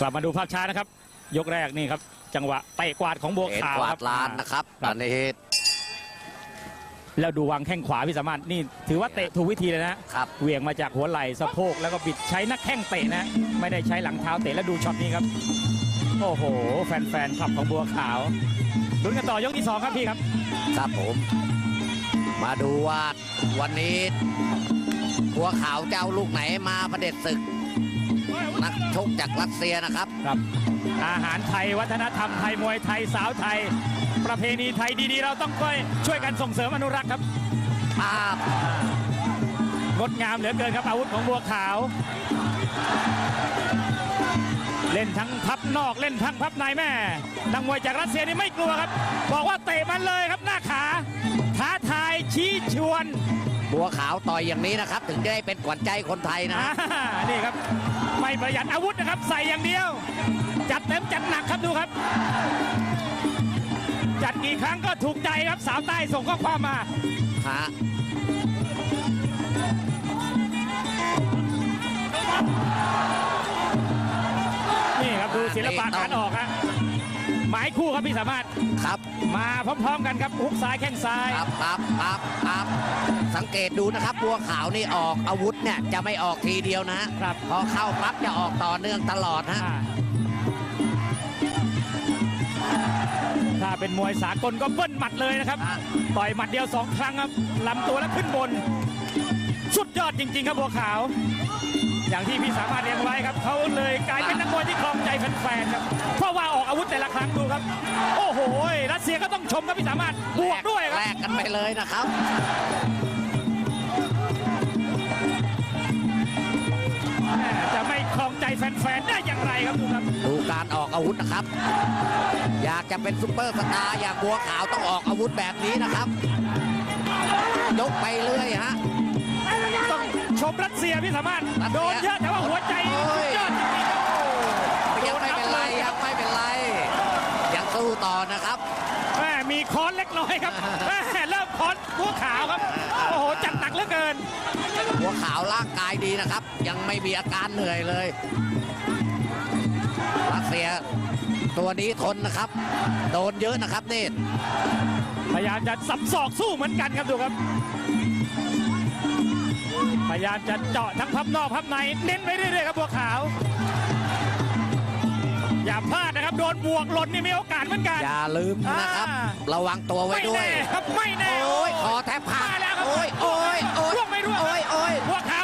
กลับมาดูภาพช้านะครับ ยกแรกนี่ครับ จังหวะเตะกวาดของบัวเห็นขาวกวาคดรับลานนะครับครัอับนนี้แล้วดูวางแข้งขวาพี่สามารถนี่ถือว่าเตะถูกวิธีเลยนะครับ เหวี่ยงมาจากหัวไหล่สะโพกแล้วก็บิดใช้หนักแข้งเตะนะ ไม่ได้ใช้หลังเท้าเตะแล้วดูช็อตนี้ครับ โอ้โห แฟนๆขับของบัวขาวลุ้นกันต่อยกที่สองครับพี่ครับ ครับผม มาดูว่าวันนี้บัวขาวจะเอาลูกไหนมาประเด็จศึก นักชกจากรัสเซียนะครับ ครับ อาหารไทยวัฒนธรรมไทยมวยไทยสาวไทย ประเพณีไทยดีๆ เราต้องช่วยช่วยกันส่งเสริมอนุรักษ์ครับภาพงดงามเหลือเกินครับอาวุธของบัวขาว เล่นทั้งพับนอกเล่นทั้งพับในแม่นักมวยจากรัสเซียนี่ไม่กลัวครับ บอกว่าเตะมันเลยครับหน้าขาท้าทายชี้ชวน บัวขาวต่อยอย่างนี้นะครับ ถึงจะได้เป็นขวัญใจคนไทยนะอ่านี่ครับ ไม่ประหยัดอาวุธนะครับ ใส่อย่างเดียว จัดเต็มจัดหนักครับดูครับ จัดกี่ครั้งก็ถูกใจครับสาวใต้ส่งข้อความมา ฮะนี่ครับดูศิลปะการออกฮะ หมายคู่ครับพี่สามารถครับ มาพร้อม ๆ กันครับฮุกซ้ายแข้งซ้าย ครับครับครับครับสังเกตดูนะครับบัวขาวนี่ออกอาวุธเนี่ยจะไม่ออกทีเดียวนะฮะครับ พอเข้าปั๊บจะออกต่อเนื่องตลอดฮะ อ่าถ้าเป็นมวยสากลก็เบิ้ลหมัดเลยนะครับ อะ ต่อยหมัดเดียวสองครั้งครับลำตัวแล้วขึ้นบน สุดยอดจริง ๆ ครับบัวขาว อย่างที่พี่สามารถเรียงไว้ครับเขาเลยกลายเป็นนักมวยที่ครองใจแฟนๆครับเพราะว่าออกอาวุธแต่ละครั้งดูครับ โอ้โหรัสเซียก็ต้องชมครับพี่สามารถบวกด้วยครับแลกกันไปเลยนะครับแม่จะไม่ครองใจแฟนๆได้อย่างไรครับดูครับดูการออกอาวุธนะครับ อยากจะเป็นซุปเปอร์สตาร์อย่างบัวขาวต้องออกอาวุธแบบนี้นะครับยกไปเรื่อยฮะต้อง ชมรัสเซียพี่สามารถรัสเซียโดนเยอะแต่ว่าหัวใจโอ้ยสุดยอดจริงๆครับโอ้ยังไม่เป็นไรโดยับงไม่เป็นไร ยังสู้ต่อนะครับแม่มีค้อนเล็กน้อยครับแม่เริ่มค้อนบัวขาวครับโอ้โหจัดหนักเหลือเกินบัวขาวร่างกายดีนะครับ ยังไม่มีอาการเหนื่อยเลยรัสเซียตัวนี้ทนนะครับ โดนเยอะนะครับนี่พยายามจะสับศอกสู้เหมือนกันครับดูครับ พยายามจะเจาะทั้งพับนอกพับในเน้นไปเรื่อยๆครับบัวขาว อย่าพลาดนะครับ โดนบวกหล่นนี่มีโอกาสเหมือนกัน อย่าลืมนะครับ อ่า ระวังตัวไว้ไม่ด้วย แน่ครับไม่แน่โอ้ยคอแทบหักมาแล้วครับโอ้ยโอ้ยโอ้ยร่วงไม่ร่วงโอ้ยโอ้ย บัวขาวแน่นแรงแล้ว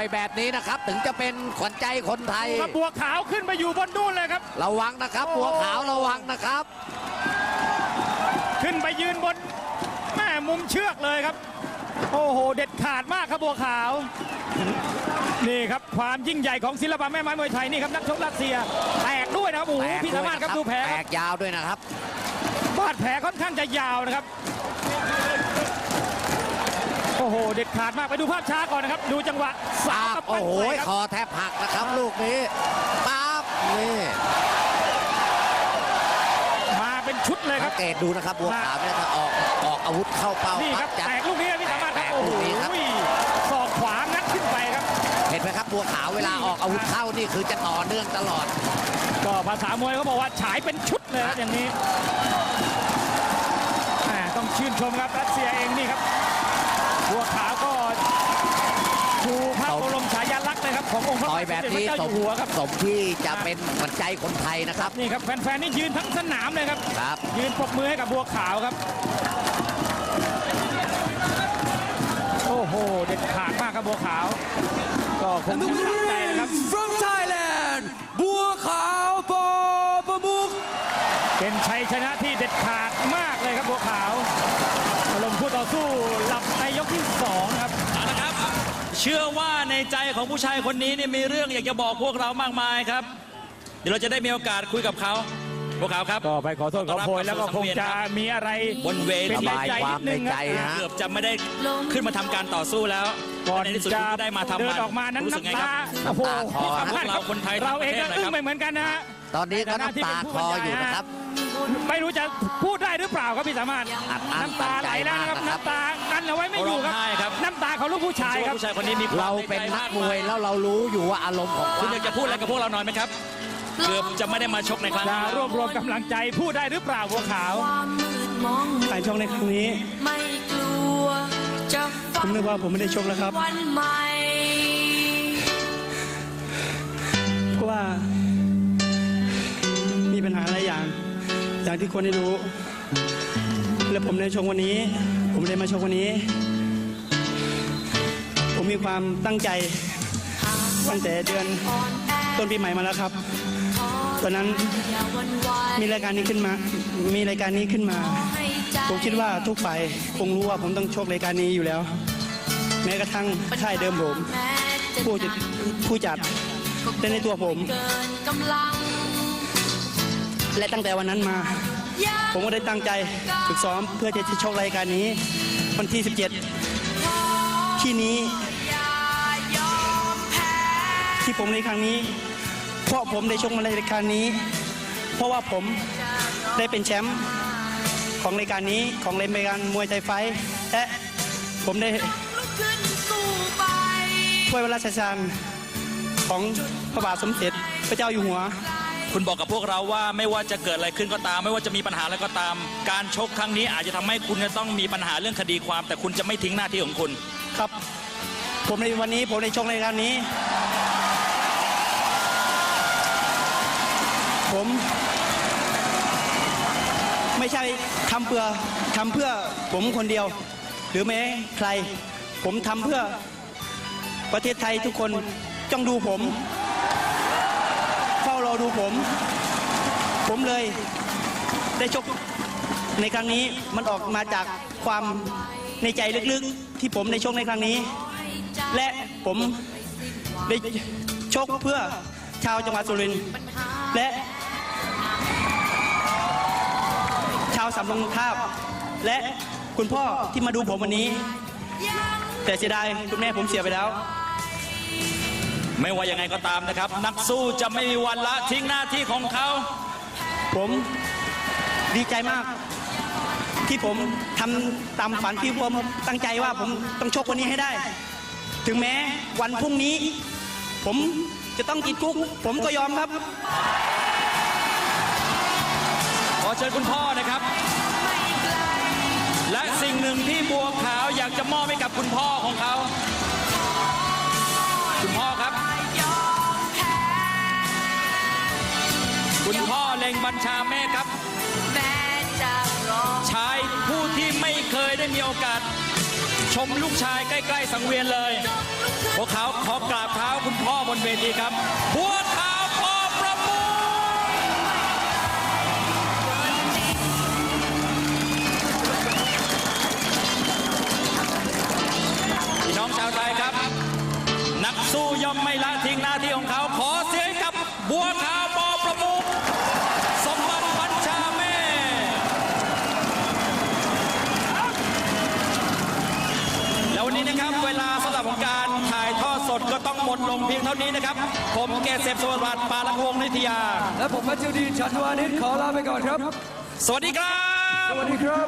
องต่อยแบบนี้นะครับ ถึงจะเป็นขวัญใจคนไทยครับบัวขาวขึ้นไปอยู่บนนู่นเลยครับ ระวังนะครับ บัวขาวระวังนะครับ ขึ้นไปยืนบนแม่มุมเชือกเลยครับ โอ้โห เด็ดขาดมากครับบัวขาว นี่ครับความยิ่งใหญ่ของศิลปะแม่ไม้มวยไทยนี่ครับนักชกรัสเซียแตกด้วยนะครับโอ้โหแตกพี่สามารถครับดูแผลแตครับกยาวด้วยนะครับบาดแผลค่อนข้างจะยาวนะครับ โอ้โห เด็ดขาดมากไปดูภาพช้าก่อนนะครับ ดูจังหวะสาปาวบกับโอ้ปั้นโหไปคครับอแทบหักนะครับลูกนี้ป๊าบนี่มาเป็นชุดเลยคสัรับงเกตดูนะครับบัวขาวเนี่ยถ้าออกออกอาวุธเข้าเป้านี่คปั๊รับบจะแตกลูกนี้ครับพี่สามารถครับแตกโอ้ลูโหกนี้ครับศอกขวางัดขึ้นไปครับ เห็นไหมครับบัวขาวเวลาออกอาวุธเข้านี่คือจะต่อเนื่องตลอด ก็ภาษามวยเขาบอกว่าฉายเป็นชุดเลยครับอย่างนี้แหม่ต้องชื่นชมครับรัสเซียเองนี่ครับ บัวขาวก็ชูพระบรมฉายาลักษณ์เลยครับขององค์พระต่อยแบบนี้สมเด็จพระเจ้าสอมยู่หัวครับสมที่จะเป็นขวัญใจคนไทยนะครับนี่ครับแฟนๆนี่ยืนทั้งสนามเลยครับครับ ยืนปรบมือให้กับบัวขาวครับโอ้โหเด็ดขาดมากครับบัวขาว ก็คง And the จะตั้งใจนะครับ winner from Thailand บัวขาวปอประมุกเป็นชัยชนะที่เด็ดขาดมากเลยครับบัวขาวอารมณ์คู่ต่อสู้หลับในยกที่สองครับ เอาละครับ เชื่อว่าในใจของผู้ชายคนนี้เนี่ยมีเรื่องอยากจะบอกพวกเรามากมายครับ เดี๋ยวเราจะได้มีโอกาสคุยกับเขาพวกเขาครับก็ไปขอโทษขอโพยแล้วก็คงจะมีอะไรบนเวเป็นทีในใจนิดนึงระบายความในใจครับฮะเกือบจะไม่ได้ขึ้นมาทำการต่อสู้แล้วก่อนในที่สุดจะคุณก็ได้มาทำเดินมันออกมานั้นรู้สึกไงน้ำครัตาบโอ้โหน้ำตาคอที่สำคัญเราคนไทยเราเองก็ทั้งประเทศอึ้งนะครับไปเหมือนกันนะฮะตอนนี้ก็น้ำตาคลออยู่นะครับ ไม่รู้จะพูดได้หรือเปล่าครับพี่สามารถอัดอั้นน้ำตาไหลแล้วนะครับตันใจมากนะครับน้ำตากันเอาไว้ไม่อยู่ครับร้องไห้ครับน้ำตาของลูกผู้ชายเชื่อครับว่าผู้ชายคนนี้มีควเรามเป็นใใจนักมวยแล้วเรารู้อยู่ว่าอารมณ์ของคุณอยากจะพูดอะไรกับพวกเราหน่อยไหมครับเกือบจะไม่ได้มาชกในครั้งจะนี้รวบรวมกำลังใจพูดได้หรือเปล่าบัวขาวความมืดมองการชกในครั้งนี้ ไม่กลัว จะผมนึกว่าผมไม่ได้ชกแล้วครับ วันใหม่ เพราะว่า มีปัญหาหลายอย่าง อย่างที่คนได้รู้ และผมได้ชกวันนี้ ผมได้มาชกวันนี้ ผมมีความตั้งใจตั้งแต่เดือนต้นปีใหม่มาแล้วครับ ตอนนั้นมีรายการนี้ขึ้นมา มีรายการนี้ขึ้นมา ผมคิดว่าทุกฝ่ายคงรู้ว่าผมต้องโชกรายการนี้อยู่แล้ว แม้กระทั่งค่ายเดิมผมผู้จัดผู้จัดและในตัวผมกินกำลัง และตั้งแต่วันนั้นมา ผมก็ได้ตั้งใจฝึกซ้อมเพื่อที่จะชกรายการนี้ วันที่ 17 ที่นี้ ที่ผมในครั้งนี้ เพราะผมได้ชกมาในรายการนี้ เพราะว่าผมได้เป็นแชมป์ของรายการนี้ของรายการมวยไทยไฟท์และผมได้ถ้วยพระราชทานของพระบาทสมเด็จพระเจ้าอยู่หัว คุณบอกกับพวกเราว่าไม่ว่าจะเกิดอะไรขึ้นก็ตาม ไม่ว่าจะมีปัญหาอะไรก็ตาม การชกครั้งนี้อาจจะทำให้คุณจะต้องมีปัญหาเรื่องคดีความ แต่คุณจะไม่ทิ้งหน้าที่ของคุณครับ ผมในวันนี้ผมในชกในการนี้ ผม ไม่ใช่ทำเพื่อทำเพื่อผมคนเดียว หรือแม้ใคร ผมทำเพื่อประเทศไทยทุกคนจ้องดูผม อดูผม ผมเลยได้ชกในครั้งนี้มันออกมาจากความในใจลึกๆ ที่ผมในชกในครั้งนี้ และผมได้ชกเพื่อชาวจังหวัดสุรินทร์และ ชาวสำโรงทาบ และคุณพ่อที่มาดูผมวันนี้ แต่เสียดายคุณแม่ผมเสียไปแล้ว ไม่ว่ายังไงก็ตามนะครับ นักสู้จะไม่มีวันละทิ้งหน้าที่ของเขา ผมดีใจมาก ที่ผมทำตามฝันที่ผมตั้งใจว่าผมต้องชกวันนี้ให้ได้ ถึงแม้วันพรุ่งนี้ ผมจะต้องติดคุก ผมก็ยอมครับ ขอเชิญคุณพ่อนะครับ และสิ่งหนึ่งที่บัวขาวอยากจะมอบให้กับคุณพ่อของเขา คุณพ่อครับ คุณพ่อเล็งบัญชาเมฆครับแม้จะรอชายผู้ที่ไม่เคยได้มีโอกาส ชมลูกชายใกล้ ๆ สังเวียนเลย พวกเขาขอกราบเท้าคุณพ่อบนเวทีครับบัวขา ครับ เวลาสำหรับของการถ่ายทอดสดก็ต้องหมดลงเพียงเท่านี้นะครับ ผมเกษเสพสวัสดิ์ปาลักวงศ์นิทยา และผมมัจจุดีชันวานิชขอลาไปก่อนครับ สวัสดีครับ สวัสดีครับ